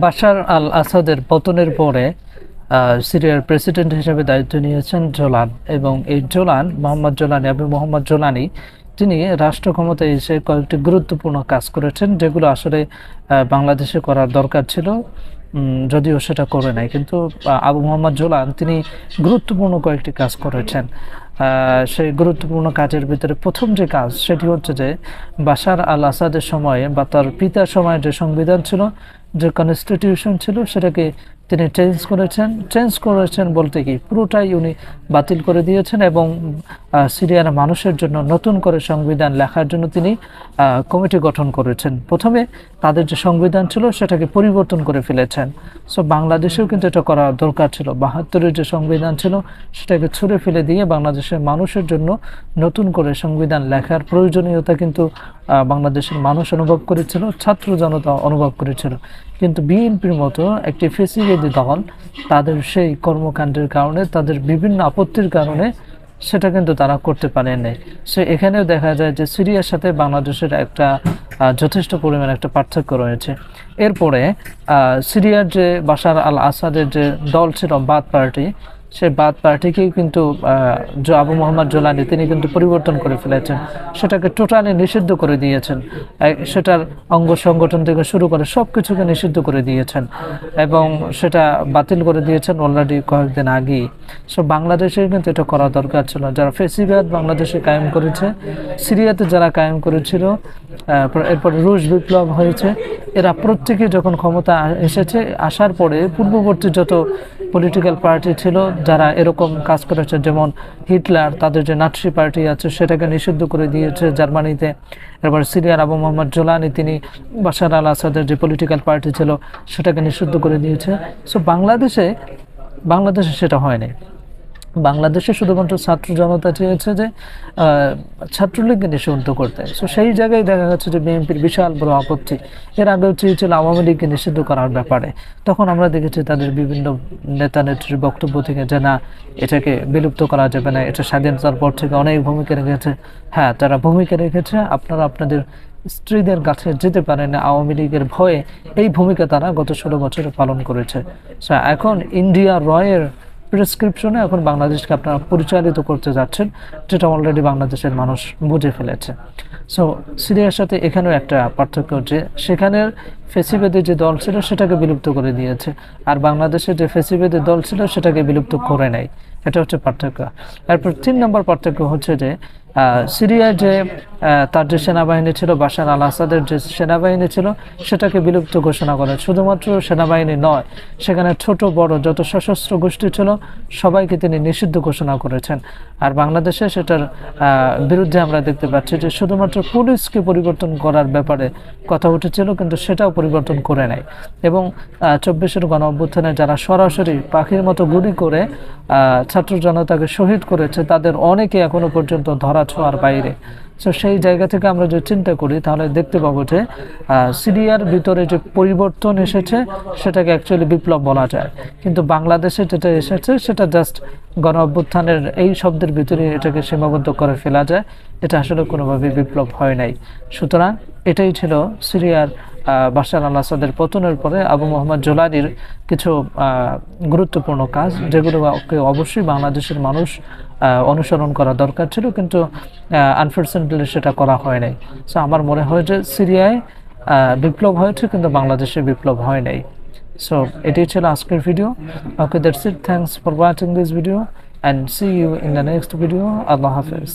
বাশার আল আসাদের পতনের পরে সিরিয়ার প্রেসিডেন্ট হিসেবে দায়িত্ব নিয়েছেন জোলান এবং এই Jolan, Mohammad Jolani, Abu Mohammad Jolani, তিনি রাষ্ট্র ক্ষমতায় এসে কয়েকটি গুরুত্বপূর্ণ কাজ করেছেন, যেগুলো আসলে বাংলাদেশে করার দরকার ছিল যদিও সেটা করে নাই। কিন্তু আবু মোহাম্মদ জোলান, তিনি গুরুত্বপূর্ণ কয়েকটি কাজ করেছেন। সেই গুরুত্বপূর্ণ কাজের ভিতরে প্রথম যে কাজ, সেটি হচ্ছে যে, বাশার আল আসাদের সময়ে বা তার পিতার সময়ে যে সংবিধান ছিল যে কনস্টিটিউশন ছিল সেটাকে তিনি চেঞ্জ করেছেন। চেঞ্জ করেছেন বলতে কি? পুরোটাই উনি বাতিল করে দিয়েছেন এবং সিরিয়ার মানুষের জন্য নতুন করে সংবিধান লেখার জন্য তিনি কমিটি গঠন করেছেন। প্রথমে তাদের যে সংবিধান ছিল সেটাকে পরিবর্তন করে ফেলেছেন। সো বাংলাদেশেও কিন্তু এটা করা দরকার ছিল। বাহাত্তরের যে সংবিধান ছিল সেটাকে ছুঁড়ে ফেলে দিয়ে বাংলাদেশের মানুষের জন্য নতুন করে সংবিধান লেখার প্রয়োজনীয়তা কিন্তু বাংলাদেশের মানুষ অনুভব করেছিল, ছাত্র জনতা অনুভব করেছিল। কিন্তু বিএনপির মতো একটি ফেসিবাদী দল তাদের সেই কর্মকাণ্ডের কারণে, তাদের বিভিন্ন আপত্তির কারণে সেটা কিন্তু তারা করতে পারেন সো এখানেও দেখা যায় যে সিরিয়ার সাথে বাংলাদেশের একটা যথেষ্ট পরিমাণ একটা পার্থক্য রয়েছে। এরপরে সিরিয়ার যে বাশার আল আসাদের যে দল ছিল, বাদ পার্টি সেই বাদ পার্টিকেই কিন্তু আবু মোহাম্মদ জোলানি, তিনি কিন্তু পরিবর্তন করে ফেলেছেন। সেটাকে টোটালি নিষিদ্ধ করে দিয়েছেন। সেটার অঙ্গ সংগঠন থেকে শুরু করে সব কিছুকে নিষিদ্ধ করে দিয়েছেন এবং সেটা বাতিল করে দিয়েছেন অলরেডি কয়েকদিন আগেই। সো বাংলাদেশে কিন্তু এটা করা দরকার ছিল যারা ফেসিবাদ বাংলাদেশে কায়েম করেছে, সিরিয়াতে যারা কায়েম করেছিল এরপর রুশ বিপ্লব হয়েছে, এরা প্রত্যেকে যখন ক্ষমতা এসেছে, আসার পরে পূর্ববর্তী যত পলিটিক্যাল পার্টি ছিল, যারা এরকম কাজ করেছে, যেমন হিটলার, তাদের যে নাটসি পার্টি আছে, সেটাকে নিষিদ্ধ করে দিয়েছে জার্মানিতে। এরপর সিরিয়ার আবু মোহাম্মদ জোলানি, তিনি বাশার আল আসাদের যে পলিটিক্যাল পার্টি ছিল, সেটাকে নিষিদ্ধ করে দিয়েছে। সো বাংলাদেশে বাংলাদেশে সেটা হয়নি। বাংলাদেশে শুধুমাত্র ছাত্র জনতা চেয়েছে যে ছাত্রলীগকে নিষিদ্ধ করতে। সো সেই জায়গায় দেখা যাচ্ছে যে বিএনপির বিশাল বড় আপত্তি। এর আগেও চেয়েছিল আওয়ামী লীগকে নিষিদ্ধ করার ব্যাপারে। তখন আমরা দেখেছি তাদের বিভিন্ন নেতা নেত্রীর বক্তব্য থেকে যে, না, এটাকে বিলুপ্ত করা যাবে না, এটা স্বাধীনতার পর থেকে অনেক ভূমিকা রেখেছে। হ্যাঁ তারা ভূমিকা রেখেছে। আপনারা আপনাদের স্ত্রীদের কাছে যেতে পারে না, আওয়ামী লীগের ভয়ে। এই ভূমিকা তারা গত ষোলো বছরে পালন করেছে। এখন ইন্ডিয়া রয়ের প্রেসক্রিপশনে এখন বাংলাদেশকে আপনারা পরিচালিত করতে যাচ্ছেন, যেটা অলরেডি বাংলাদেশের মানুষ বুঝে ফেলেছে। সো সিরিয়ার সাথে এখানেও একটা পার্থক্য যে সেখানের ফেসিবেদে যে দল ছিল সেটাকে বিলুপ্ত করে দিয়েছে, আর বাংলাদেশের যে ফেসিবেদে দল ছিল সেটাকে বিলুপ্ত করে নাই এটা হচ্ছে পার্থক্য। এরপর তিন নম্বর পার্থক্য হচ্ছে যে সিরিয়ায় যে তার যে সেনাবাহিনী ছিল, বাশার আল আসাদের যে সেনাবাহিনী ছিল, সেটাকে বিলুপ্ত ঘোষণা করে। শুধুমাত্র সেনাবাহিনী নয়, সেখানে ছোট, বড় যত সশস্ত্র গোষ্ঠী ছিল, সবাইকে তিনি নিষিদ্ধ ঘোষণা করেছেন। আর বাংলাদেশে সেটার বিরুদ্ধে আমরা দেখতে পাচ্ছি যে, শুধুমাত্র পুলিশকে পরিবর্তন করার ব্যাপারে কথা উঠেছিল, কিন্তু সেটাও পরিবর্তন করে নাই। এবং চব্বিশের গণ অভ্যুত্থানে যারা সরাসরি পাখির মতো গুলি করে ছাত্র জনতাকে শহীদ করেছে, তাদের অনেকে এখনও পর্যন্ত ধরা ছোঁয়ার বাইরে। তো সেই জায়গা থেকে আমরা যদি চিন্তা করি, তাহলে দেখতে পাবো যে সিরিয়ার ভিতরে যে পরিবর্তন এসেছে, সেটাকে অ্যাকচুয়ালি বিপ্লব বলা যায়। কিন্তু বাংলাদেশে যেটা এসেছে, সেটা জাস্ট গণ অভ্যুত্থানের এই শব্দের ভিতরে এটাকে সীমাবদ্ধ করে ফেলা যায়। এটা আসলে কোনোভাবে বিপ্লব হয় নাই। সুতরাং এটাই ছিল সিরিয়ার বাশার আল আসাদের পতনের পরে আবু মোহাম্মদ জোলানির কিছু গুরুত্বপূর্ণ কাজ যেগুলোকে অবশ্যই বাংলাদেশের মানুষ অনুসরণ করা দরকার ছিল, কিন্তু আনফর্চুনেটলি সেটা করা হয় নাই। সো আমার মনে হয় যে সিরিয়ায় বিপ্লব হয়েছে, কিন্তু বাংলাদেশে বিপ্লব হয় নাই। সো এটাই ছিল আজকের video okay that's it thanks for watching this video and see you in the next video আল্লাহ হাফেজ।